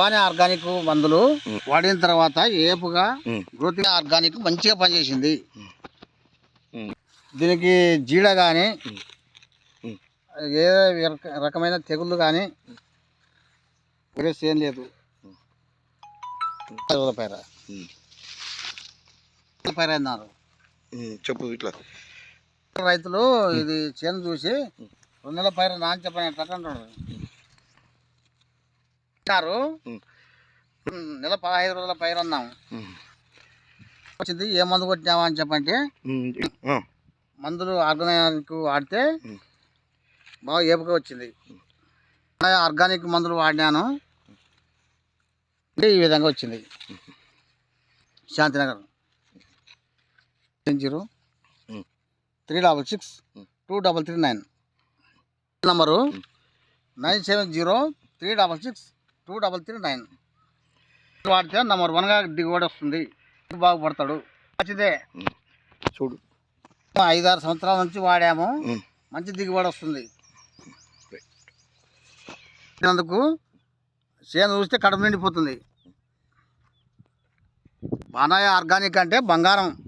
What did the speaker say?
బాగానే ఆర్గానిక్ మందులు వాడిన తర్వాత ఏపుగా. గ్రోత్ ఆర్గానిక్ మంచిగా పనిచేసింది. దీనికి జీడ కానీ. ఏ రక- రకమైన తెగుళ్ళు కానీ ఏం లేదు. రోజుల పైర ఉమ్. రోజుల పైర అన్నారు చెప్పు ఇట్లా. రైతులు ఇది చేను చూసి రెండు నెలల పైర నాని చెప్పని అంటారు అంటారు ఉమ్, నెల పదహైదు రోజుల పైర అన్నాం ఉమ్. వచ్చింది ఏ మందు కొట్టినావా అని చెప్పంటే మందులు ఆర్గానిక్ వాడితే. బాగా ఏపుగా వచ్చింది. ఆర్గానిక్ మందులు వాడినాను. అంటే ఈ విధంగా వచ్చింది. Shantinagar. Zero. Three double six. Two double three nine. Number nine seven zero three double six two double three nine. వాడితే నంబర్ వన్గా దిగుబడి వస్తుంది బాగుపడతాడు. మంచిదే. చూడు. ఐదారు సంవత్సరాల నుంచి వాడాము. మంచి దిగుబడి వస్తుంది అందుకు చేను చూస్తే కడుపు నిండిపోతుంది. బానాయ ఆర్గానిక్ అంటే బంగారం.